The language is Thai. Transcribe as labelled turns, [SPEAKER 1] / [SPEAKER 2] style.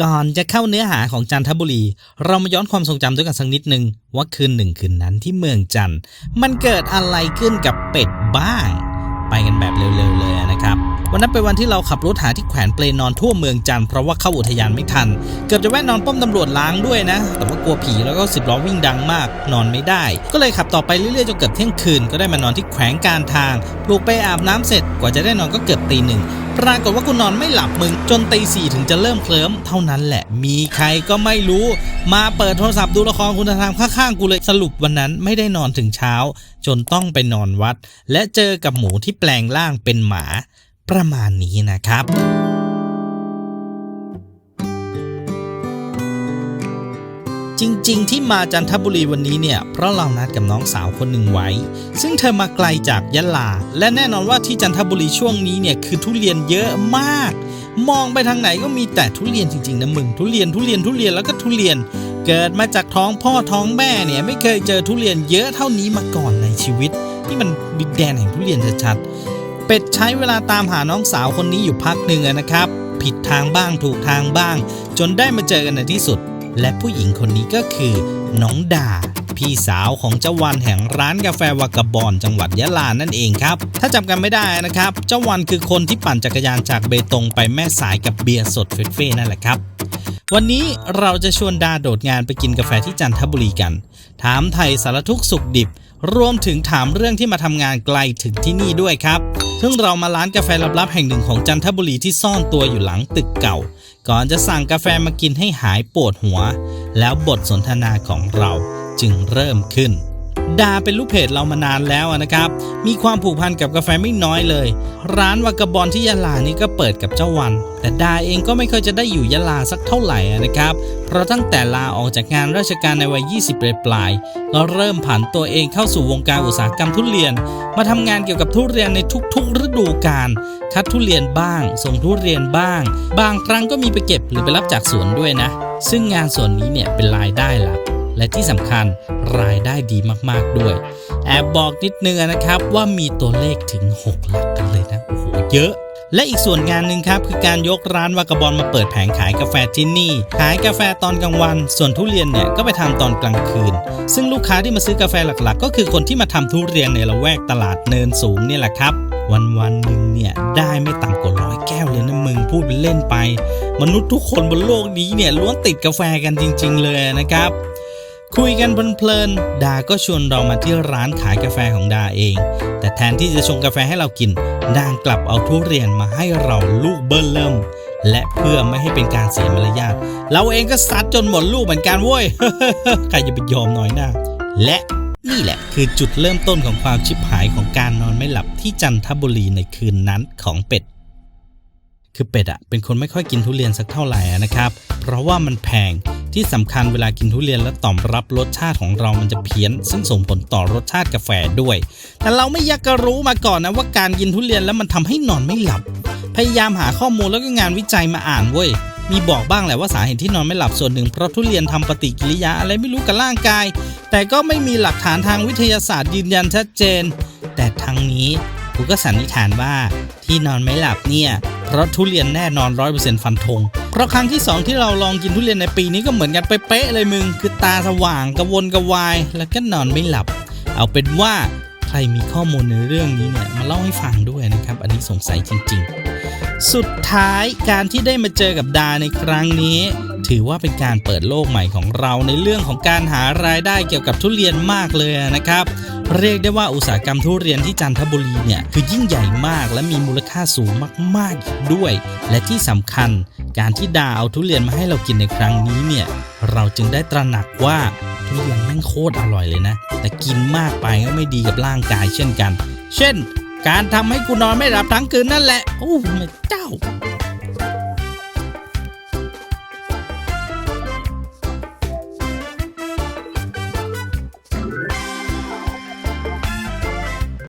[SPEAKER 1] ก่อนจะเข้าเนื้อหาของจันทบุรี เรามาย้อนความทรงจำด้วยกันสักนิดหนึ่งว่าคืนหนึ่งคืนนั้นที่เมืองจันมันเกิดอะไรขึ้นกับเป็ดบ้าง ไปกันแบบเร็วๆเลยนะครับ วันนั้นเป็นวันที่เราขับรถหาที่แขวนเปลนอนทั่วเมืองจันทร์เพราะว่าเข้าอุทยานไม่ทัน เกือบจะแวะนอนป้อมตำรวจล้างด้วยนะ แต่ว่ากลัวผีแล้วก็สิบล้อวิ่งดังมาก นอนไม่ได้ ก็เลยขับต่อไปเรื่อยๆจนเกือบเที่ยงคืนก็ได้มานอนที่แขวงการทางปลูกไปอาบน้ำเสร็จกว่าจะได้นอนก็เกือบตีหนึ่งปรากฏว่ากูนอนไม่หลับมึงจนตีสี่ถึงจะเริ่มเคลิ้มเท่านั้นแหละ มีใครก็ไม่รู้ มาเปิดโทรศัพท์ดูละครคุณธรรมข้างๆกูเลยสรุปวันนั้นไม่ได้นอนถึงเช้า จนต้องไปนอนวัด และเจอกับหมูที่แปลงร่างเป็นหมา ประมาณนี้นะครับจริง ๆ ที่มาจันทบุรีวันนี้เนี่ย เพราะเรานัดกับน้องสาวคนหนึ่งไว้ ซึ่งเธอมาไกลจากยะลา และแน่นอนว่าที่จันทบุรีช่วงนี้เนี่ยคือทุเรียนเยอะมาก มองไปทางไหนก็มีแต่ทุเรียนจริง ๆ นะมึง ทุเรียนทุเรียนทุเรียนแล้วก็ทุเรียน เกิดมาจากท้องพ่อท้องแม่เนี่ยไม่เคยเจอทุเรียนเยอะเท่านี้มาก่อนในชีวิต นี่มันดินแดนแห่งทุเรียนชัดๆ เป็ดใช้เวลาตามหาน้องสาวคนนี้อยู่พักหนึ่งนะครับ ผิดทางบ้างถูกทางบ้าง จนได้มาเจอกันในที่สุด และผู้หญิงคนนี้ก็คือ น้องดาพี่สาวของเจ้าวันแห่งร้านกาแฟวากาบอนจังหวัดยะลานั่นเองครับ ถ้าจำกันไม่ได้นะครับ เจ้าวันคือคนที่ปั่นจักรยานจากเบตงไปแม่สายกับเบียร์สดเฟรเฟ่นั่นแหละครับ วันนี้เราจะชวนดาโดดงานไปกินกาแฟที่จันทบุรีกัน ถามไทยสารทุกสุขดิบ รวมถึงถามเรื่องที่มาทำงานไกลถึงที่นี่ด้วยครับ ซึ่งเรามาร้านกาแฟลับๆแห่งหนึ่งของจันทบุรีที่ซ่อนตัวอยู่หลังตึกเก่า ก่อนจะสั่งกาแฟมากินให้หายปวดหัว แล้วบทสนทนาของเราจึงเริ่มขึ้น ดาเป็นลูกเพจเรามานานแล้วนะครับ มีความผูกพันกับกาแฟไม่น้อยเลย ร้านวากาบอนที่ยะลานี่ก็เปิดกับเจ้าวัน แต่ดาเองก็ไม่ค่อยจะได้อยู่ยะลาสักเท่าไหร่นะครับ เพราะตั้งแต่ลาออกจากงานราชการในวัย 20ปลายๆก็เริ่มผันตัวเองเข้าสู่วงการอุตสาหกรรมทุเรียน มาทำงานเกี่ยวกับทุเรียนในทุกๆ ฤดูกาล คัดทุเรียนบ้าง ส่งทุเรียนบ้าง บางครั้งก็มีไปเก็บหรือไปรับจากสวนด้วยนะ ซึ่งงานส่วนนี้เนี่ยเป็นรายได้หลัก และที่สำคัญรายได้ดีมากๆด้วย แอบบอกนิดนึงนะครับว่ามีตัวเลขถึง 6 หลักกันเลยนะโอ้โหเยอะและอีกส่วนงานหนึ่งครับ คือการยกร้านวากาบอลมาเปิดแผงขายกาแฟที่นี่ ขายกาแฟตอนกลางวัน ส่วนทุเรียนเนี่ยก็ไปทำตอนกลางคืน ซึ่งลูกค้าที่มาซื้อกาแฟหลักๆ ก็คือคนที่มาทำทุเรียนในละแวกตลาดเนินสูงเนี่ยแหละครับ วันวันหนึ่งเนี่ยได้ไม่ต่ำกว่าร้อยแก้วเลยนะมึงพูดเป็นเล่นไป มนุษย์ทุกคนบนโลกนี้เนี่ยล้วนติดกาแฟกันจริง ๆ เลยนะครับ คุยกันเพลินๆดาก็ชวนเรามาที่ร้านขายกาแฟของดาเอง แต่แทนที่จะชงกาแฟให้เรากินนางกลับเอาทุเรียนมาให้เราลูกเบิ้ลเริ่ม และเพื่อไม่ให้เป็นการเสียมารยาทเราเองก็ซัดจนหมดลูกเหมือนกันเว้ยใครจะไปยอมน้อยหน้าและนี่แหละคือจุดเริ่มต้นของความชิบหายของการนอนไม่หลับที่จันทบุรีในคืนนั้นของเป็ด คือเป็ดอะเป็นคนไม่ค่อยกินทุเรียนสักเท่าไหร่นะครับ เพราะว่ามันแพง ที่สำคัญเวลากินทุเรียนแล้วต่อบรับรสชาติของเรามันจะเพี้ยน ซึ่งส่งผลต่อรสชาติกาแฟด้วย แต่เราไม่อยากจะรู้มาก่อนนะว่าการกินทุเรียนแล้วมันทำให้นอนไม่หลับ พยายามหาข้อมูลแล้วก็งานวิจัยมาอ่านเว้ยมีบอกบ้างแหละว่าสาเหตุที่นอนไม่หลับส่วนหนึ่งเพราะทุเรียนทำปฏิกิริยาอะไรไม่รู้กับร่างกาย แต่ก็ไม่มีหลักฐานทางวิทยาศาสตร์ยืนยันชัดเจน แต่ทางนี้กูก็สันนิษฐานว่าที่นอนไม่หลับเนี่ยเพราะทุเรียนแน่นอนร้อยเปอร์เซ็นต์ฟันธง เพราะครั้งที่สองที่เราลองกินทุเรียนในปีนี้ก็เหมือนกันเป๊ะเลยมึง คือตาสว่างกระวนกระวาย แล้วก็นอนไม่หลับ เอาเป็นว่าใครมีข้อมูลในเรื่องนี้เนี่ยมาเล่าให้ฟังด้วยนะครับ อันนี้สงสัยจริง ๆ สุดท้ายการที่ได้มาเจอกับดาในครั้งนี้ ถือว่าเป็นการเปิดโลกใหม่ของเราในเรื่องของการหารายได้เกี่ยวกับทุเรียนมากเลยนะครับ เรียกได้ว่าอุตสาหกรรมทุเรียนที่จันทบุรีเนี่ยคือยิ่งใหญ่มากและมีมูลค่าสูงมากๆอีกด้วย และที่สำคัญ การที่ดาเอาทุเรียนมาให้เรากินในครั้งนี้เนี่ย เราจึงได้ตระหนักว่าทุเรียนแม่งโคตรอร่อยเลยนะ แต่กินมากไปก็ไม่ดีกับร่างกายเช่นกัน เช่น การทำให้กูนอนไม่หลับทั้งคืนนั่นแหละ โอ้แม่เจ้า